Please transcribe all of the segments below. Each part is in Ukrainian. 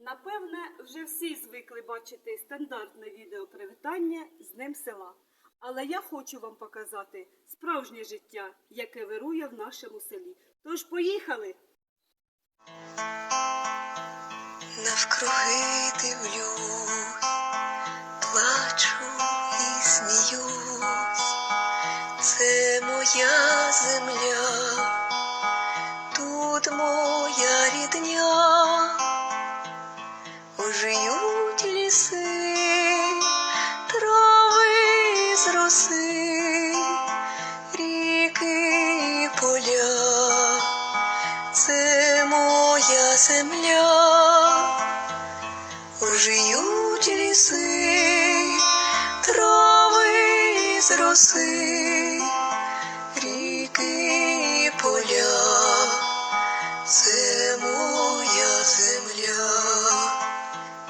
Напевне, вже всі звикли бачити стандартне відео привітання з Днем села. Але я хочу вам показати справжнє життя, яке вирує в нашому селі. Тож поїхали! Навкруги дивлюсь, плачу і сміюсь, це моя земля, земля, ожиють ліси, трави з роси, ріки і поля, це моя земля,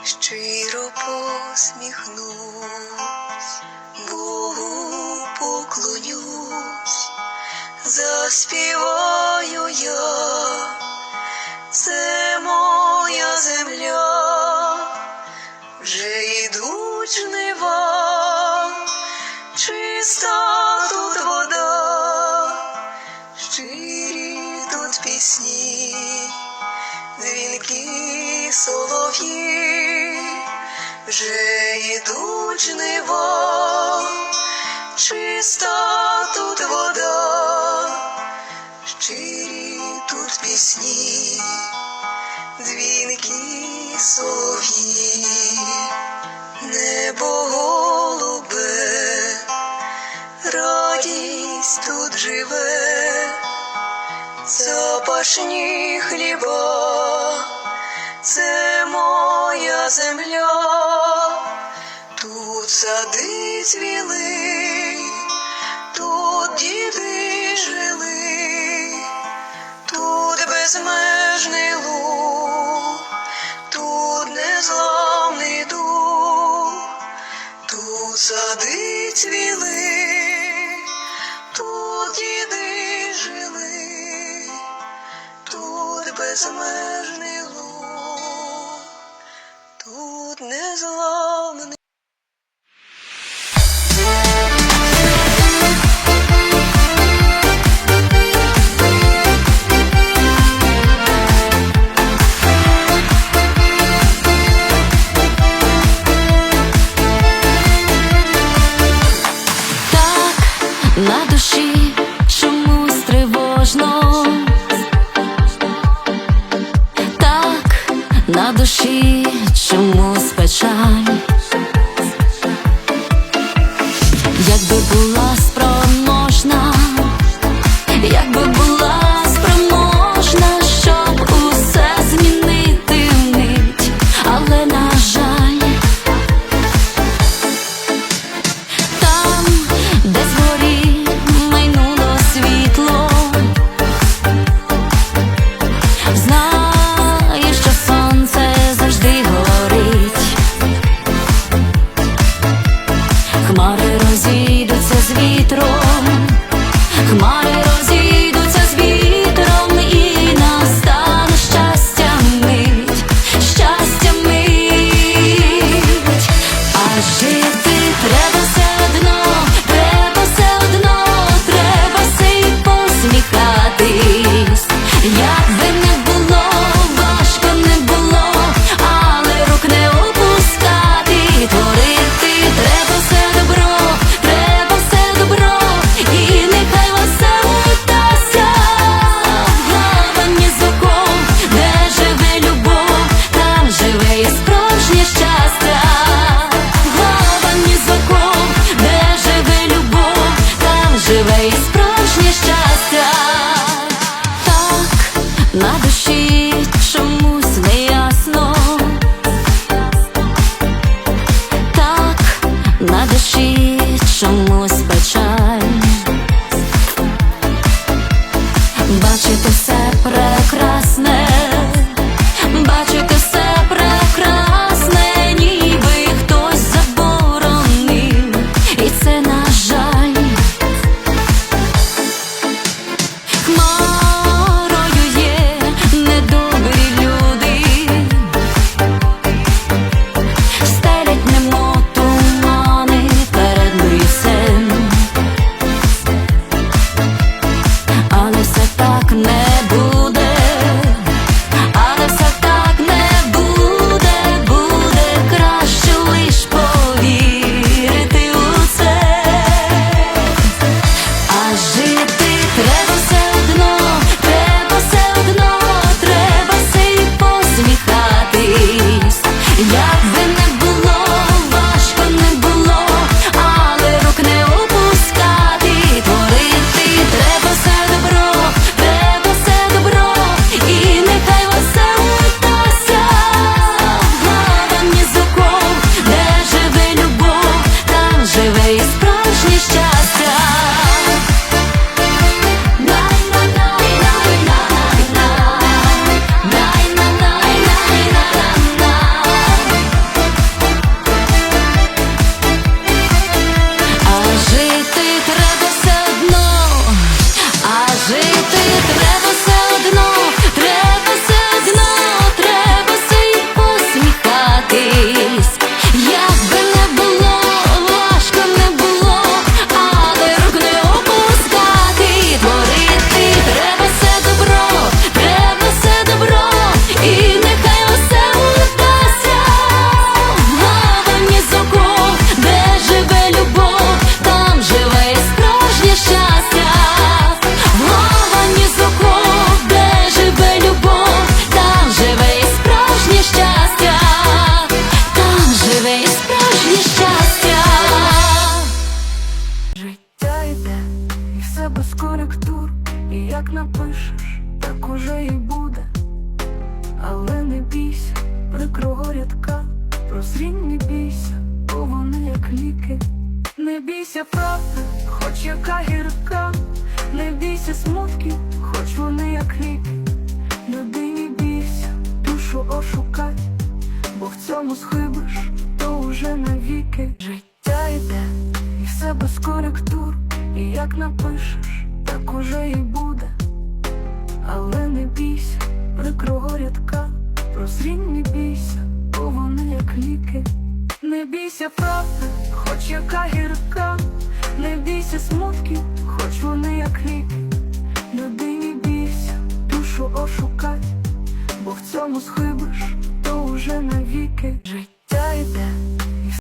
щиро посміхнусь, Богу поклонюсь заспіваю дзвінки солов'ї, вже йдуть жнива чиста тут вода, щирі тут пісні, дзвінки солов'ї, небо голубе, радість тут живе, запашні хліба, це моя земля. Тут сади цвіли, тут діди жили, тут безмежний луг, тут незламний дух, тут сади цвіли, тут діди жили, безмежний луг, тут незламний. Cause і справжнє щастя, так на душі чомусь не ясно, так на душі чомусь. Вони ліки. Не бійся правди, хоч яка гірка, не бійся смутків, хоч вони як ліки. Людині бійся, душу ошукай, бо в цьому схибиш, то уже навіки. Життя йде, і все без коректур, і як напишеш, так уже і буде. Але не бійся, прикрого рядка, прозрінь не бійся, бо вони як ліки. Не бійся правди, хоч яка гірка, не бійся смутки, хоч вони як ліки. Людині бійся, душу ошукать, бо в цьому схибиш, то уже навіки життя йде.